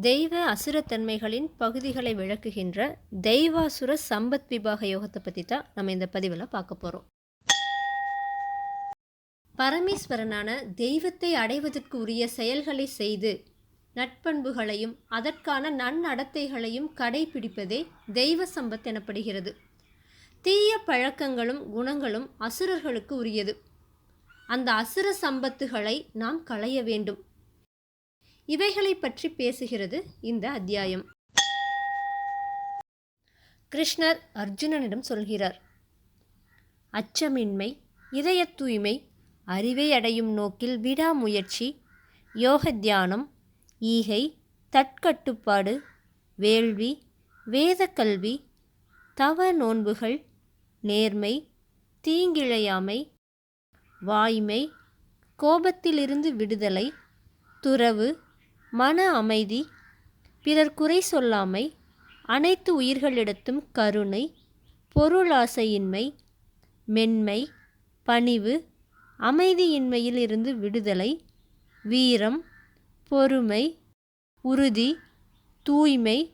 தெய்வ அசுரத்தன்மைகளின் பகுதிகளை விளக்குகின்ற தெய்வாசுர சம்பத் விபாக யோகத்தை பற்றி தான் நம்ம இந்த பதிவில் பார்க்க போகிறோம் பரமேஸ்வரனான தெய்வத்தை அடைவதற்கு உரிய செயல்களை செய்து நட்பண்புகளையும் அதற்கான நன்னடத்தைகளையும் கடைபிடிப்பதே தெய்வ சம்பத் எனப்படுகிறது. தீய பழக்கங்களும் குணங்களும் அசுரர்களுக்கு உரியது. அந்த அசுர சம்பத்துகளை நாம் களைய வேண்டும். இவைகளை பற்றி பேசுகிறது இந்த அத்தியாயம். கிருஷ்ணர் அர்ஜுனனிடம் சொல்கிறார் அச்சமின்மை இதய தூய்மை அறிவை அடையும் நோக்கில் விடாமுயற்சி யோக தியானம் ஈகை தற்கட்டுப்பாடு வேள்வி வேதக்கல்வி தவ நோன்புகள் நேர்மை தீங்கிழையாமை வாய்மை கோபத்திலிருந்து விடுதலை துறவு மன அமைதி பிறர் குறை சொல்லாமை அனைத்து உயிர்களிடத்தும் கருணை பொருளாசையின்மை மென்மை பணிவு அமைதியின்மையில் இருந்து விடுதலை வீரம் பொறுமை உறுதி தூய்மை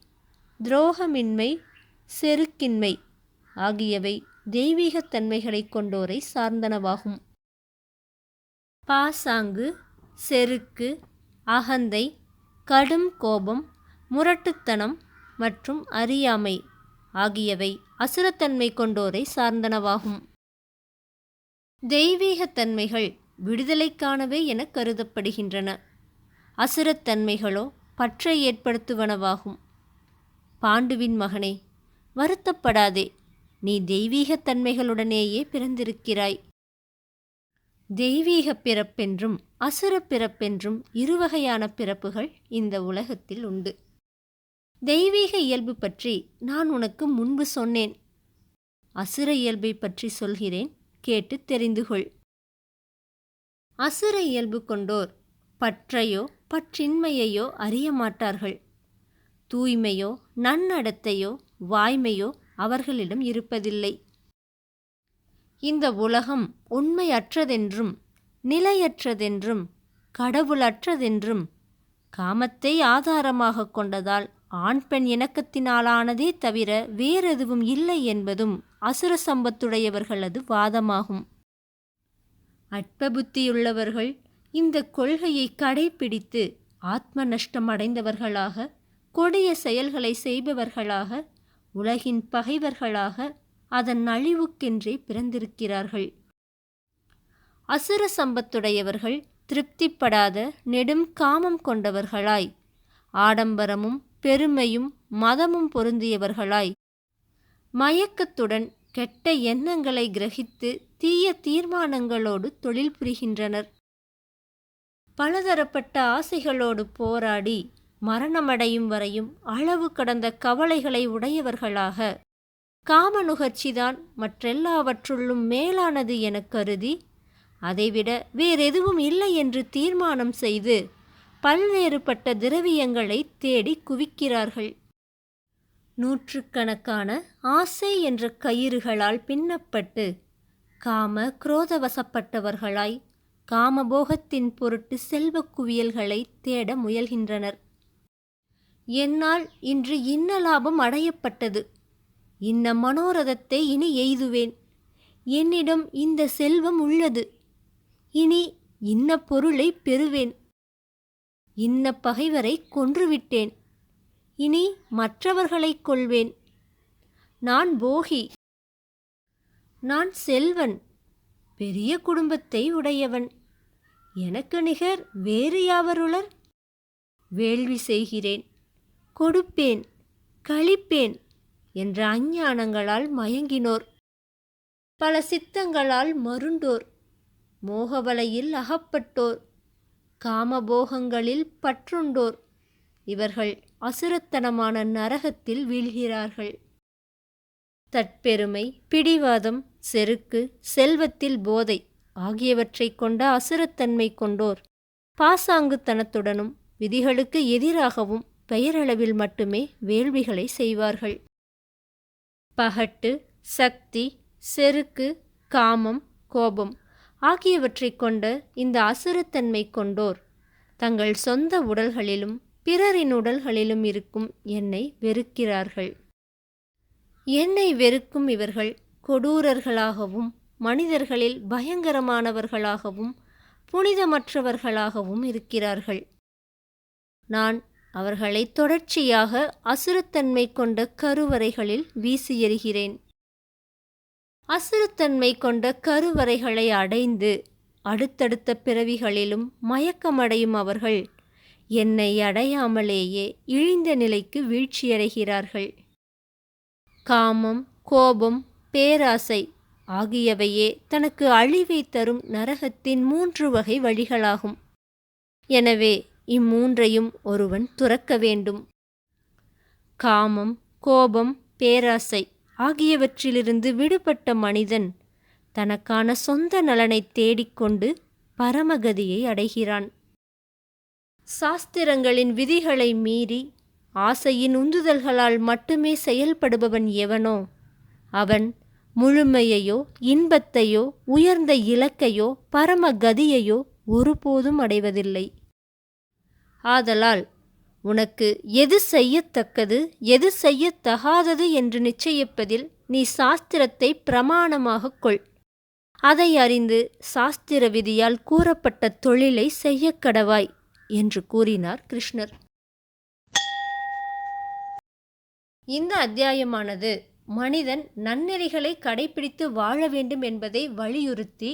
துரோகமின்மை செருக்கின்மை ஆகியவை தெய்வீகத் தன்மைகளைக் கொண்டோரை சார்ந்தனவாகும். பாசாங்கு செருக்கு அகந்தை கடும் கோபம் முரட்டுத்தனம் மற்றும் அறியாமை ஆகியவை அசுரத்தன்மை கொண்டோரை சார்ந்தனவாகும். தெய்வீகத்தன்மைகள் விடுதலைக்கானவை என கருதப்படுகின்றன. அசுரத்தன்மைகளோ பற்றை ஏற்படுத்துவனவாகும். பாண்டுவின் மகனே வருத்தப்படாதே. நீ தெய்வீகத் தன்மைகளுடனேயே பிறந்திருக்கிறாய். தெய்வீக பிறப்பென்றும் அசுர பிறப்பென்றும் இருவகையான பிறப்புகள் இந்த உலகத்தில் உண்டு. தெய்வீக இயல்பு பற்றி நான் உனக்கு முன்பு சொன்னேன். அசுர இயல்பை பற்றி சொல்கிறேன் கேட்டு தெரிந்து கொள் அசுர இயல்பு கொண்டோர் பற்றையோ பற்றின்மையையோ அறிய மாட்டார்கள். தூய்மையோ நன்னடத்தையோ வாய்மையோ அவர்களிடம் இருப்பதில்லை. இந்த உலகம் உண்மையற்றதென்றும் நிலையற்றதென்றும் கடவுளற்றதென்றும் காமத்தை ஆதாரமாக கொண்டதால் ஆண் பெண் இணக்கத்தினாலானதே தவிர வேறெதுவும் இல்லை என்பதும் அசுர சம்பத்துடையவர்களது வாதமாகும். அற்பபுத்தியுள்ளவர்கள் இந்த கொள்கையை கடைபிடித்து ஆத்ம நஷ்டம் அடைந்தவர்களாக கொடிய செயல்களை செய்பவர்களாக உலகின் பகைவர்களாக அதன் அழிவுக்கென்றே பிறந்திருக்கிறார்கள். அசுர சம்பத்துடையவர்கள் திருப்திப்படாத நெடும் காமம் கொண்டவர்களாய் ஆடம்பரமும் பெருமையும் மதமும் பொருந்தியவர்களாய் மயக்கத்துடன் கெட்ட எண்ணங்களை கிரகித்து தீய தீர்மானங்களோடு தொழில் புரிகின்றனர். பலதரப்பட்ட ஆசைகளோடு போராடி மரணமடையும் வரையும் அளவு கடந்த கவலைகளை உடையவர்களாக காம நுகர்ச்சிதான் மற்றெல்லாவற்றுள்ளும் மேலானது எனக் கருதி அதைவிட வேறெதுவும் இல்லை என்று தீர்மானம் செய்து பல்வேறுபட்ட திரவியங்களை தேடி குவிக்கிறார்கள். நூற்றுக்கணக்கான ஆசை என்ற கயிறுகளால் பின்னப்பட்டு காம குரோதவசப்பட்டவர்களாய் காமபோகத்தின் பொருட்டு செல்வக் குவியல்களை தேட முயல்கின்றனர். என்னால் இன்று இன்ன லாபம் அடையப்பட்டது. இந்த மனோரதத்தை இனி எய்துவேன். என்னிடம் இந்த செல்வம் உள்ளது. இனி இன்ன பொருளை பெறுவேன். இன்ன பகைவரை கொன்றுவிட்டேன். இனி மற்றவர்களைக் கொள்வேன். நான் போகி. நான் செல்வன். பெரிய குடும்பத்தை உடையவன். எனக்கு நிகர் வேறு யாவருளர்? வேள்வி செய்கிறேன். கொடுப்பேன். கழிப்பேன். என்ற அஞ்ஞானங்களால் மயங்கினோர். பல சித்தங்களால் மருண்டோர். மோகவலையில் அகப்பட்டோர். காமபோகங்களில் பற்றுண்டோர். இவர்கள் அசுரத்தனமான நரகத்தில் வீழ்கிறார்கள். தற்பெருமை பிடிவாதம் செருக்கு செல்வத்தில் போதை ஆகியவற்றைக் கொண்ட அசுரத்தன்மை கொண்டோர். பாசாங்குத்தனத்துடனும் விதிகளுக்கு எதிராகவும் பெயரளவில் மட்டுமே வேள்விகளை செய்வார்கள். பகட்டு சக்தி செருக்கு காமம் கோபம் ஆகியவற்றைக் கொண்ட இந்த அசுரத்தன்மை கொண்டோர். தங்கள் சொந்த உடல்களிலும் பிறரின் உடல்களிலும் இருக்கும் என்னை வெறுக்கிறார்கள். என்னை வெறுக்கும் இவர்கள் கொடூரர்களாகவும் மனிதர்களில் பயங்கரமானவர்களாகவும் புனிதமற்றவர்களாகவும் இருக்கிறார்கள். நான் அவர்களை தொடர்ச்சியாக அசுரத்தன்மை கொண்ட கருவறைகளில் வீசி எறிகிறேன். அசுரத்தன்மை கொண்ட கருவறைகளை அடைந்து அடுத்தடுத்த பிறவிகளிலும் மயக்கமடையும் அவர்கள் என்னை அடையாமலேயே இழிந்த நிலைக்கு வீழ்ச்சியடைகிறார்கள் காமம் கோபம் பேராசை ஆகியவையே தனக்கு அழிவை தரும் நரகத்தின் மூன்று வகை வழிகளாகும். எனவே இம்மூன்றையும் ஒருவன் துறக்க வேண்டும். காமம் கோபம் பேராசை ஆகியவற்றிலிருந்து விடுபட்ட மனிதன் தனக்கான சொந்த நலனை தேடிக்கொண்டு பரமகதியை அடைகிறான். சாஸ்திரங்களின் விதிகளை மீறி ஆசையின் உந்துதல்களால் மட்டுமே செயல்படுபவன் எவனோ அவன் முழுமையையோ இன்பத்தையோ உயர்ந்த இலக்கையோ பரமகதியையோ ஒருபோதும் அடைவதில்லை. ஆதலால் உனக்கு எது செய்யத்தக்கது எது செய்யத்தகாதது என்று நிச்சயிப்பதில் நீ சாஸ்திரத்தை பிரமாணமாக கொள். அதை அறிந்து சாஸ்திர விதியால் கூறப்பட்ட தொழிலை செய்ய கடவாய் என்று கூறினார் கிருஷ்ணர். இந்த அத்தியாயமானது மனிதன் நன்னெறிகளை கடைபிடித்து வாழ வேண்டும் என்பதை வலியுறுத்தி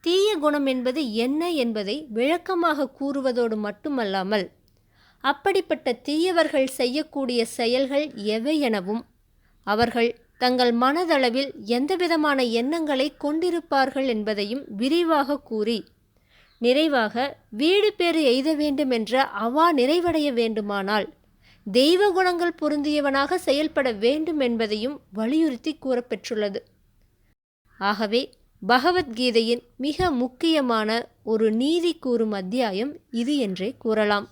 தீய குணம் என்பது என்ன என்பதை விளக்கமாக கூறுவதோடு மட்டுமல்லாமல் அப்படிப்பட்ட தீயவர்கள் செய்யக்கூடிய செயல்கள் எவை எனவும் அவர்கள் தங்கள் மனதளவில் எந்தவிதமான எண்ணங்களை கொண்டிருப்பார்கள் என்பதையும் விரிவாக கூறி நிறைவாக வீடு பேறு எய்த வேண்டும் என்ற அவா நிறைவடைய வேண்டுமானால் தெய்வ குணங்கள் பொருந்தியவனாக செயல்பட வேண்டும் என்பதையும் வலியுறுத்தி கூறப்பெற்றுள்ளது. ஆகவே பகவத்கீதையின் மிக முக்கியமான ஒரு நீதி கூறும் அத்தியாயம் இது என்றே கூறலாம்.